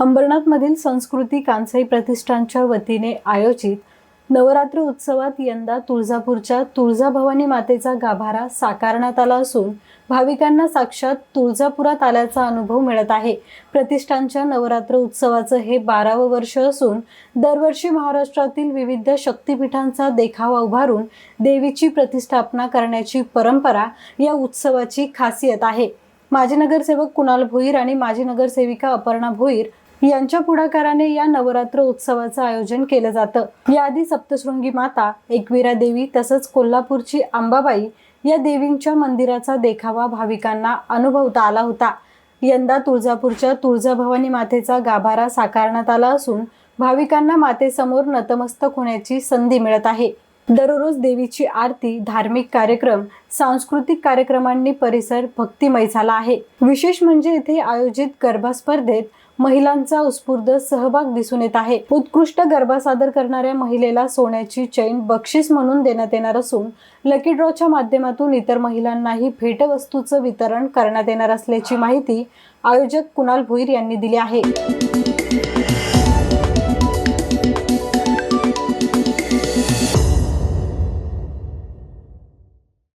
अंबरनाथमधील संस्कृती कांसाई प्रतिष्ठानच्या वतीने आयोजित नवरात्र उत्सवात यंदा तुळजापूरच्या तुळजाभवानी मातेचा गाभारा साकारण्यात आला असून भाविकांना साक्षात तुळजापुरात आल्याचा अनुभव मिळत आहे. प्रतिष्ठानच्या नवरात्र उत्सवाचं हे बारावं वर्ष असून दरवर्षी महाराष्ट्रातील विविध शक्तिपीठांचा देखावा उभारून देवीची प्रतिष्ठापना करण्याची परंपरा या उत्सवाची खासियत आहे. माजी नगरसेवक कुणाल भोईर आणि माजी नगरसेविका अपर्णा भोईर यांच्या पुढाकाराने या नवरात्र उत्सवाचं आयोजन केलं जातं. याआधी सप्तशृंगी माता एकविरा देवी तसंच कोल्हापूरची अंबाबाई या देवींच्या मंदिराचा देखावा भाविकांना अनुभवता आला होता. यंदा तुळजापूरच्या तुळजाभवानी मातेचा गाभारा साकारण्यात आला असून भाविकांना मातेसमोर नतमस्तक होण्याची संधी मिळत आहे. दररोज देवीची आरती धार्मिक कार्यक्रम सांस्कृतिक कार्यक्रमांनी परिसर भक्तिमय झाला आहे. विशेष म्हणजे इथे आयोजित गरबा स्पर्धेत महिलांचा उत्स्फूर्त सहभाग दिसून येत आहे. उत्कृष्ट गरबा सादर करणाऱ्या महिलेला सोन्याची चैन बक्षीस म्हणून देण्यात येणार असून लकी ड्रॉच्या माध्यमातून इतर महिलांनाही भेटवस्तूचं वितरण करण्यात येणार असल्याची माहिती आयोजक कुणाल भुईर यांनी दिली आहे.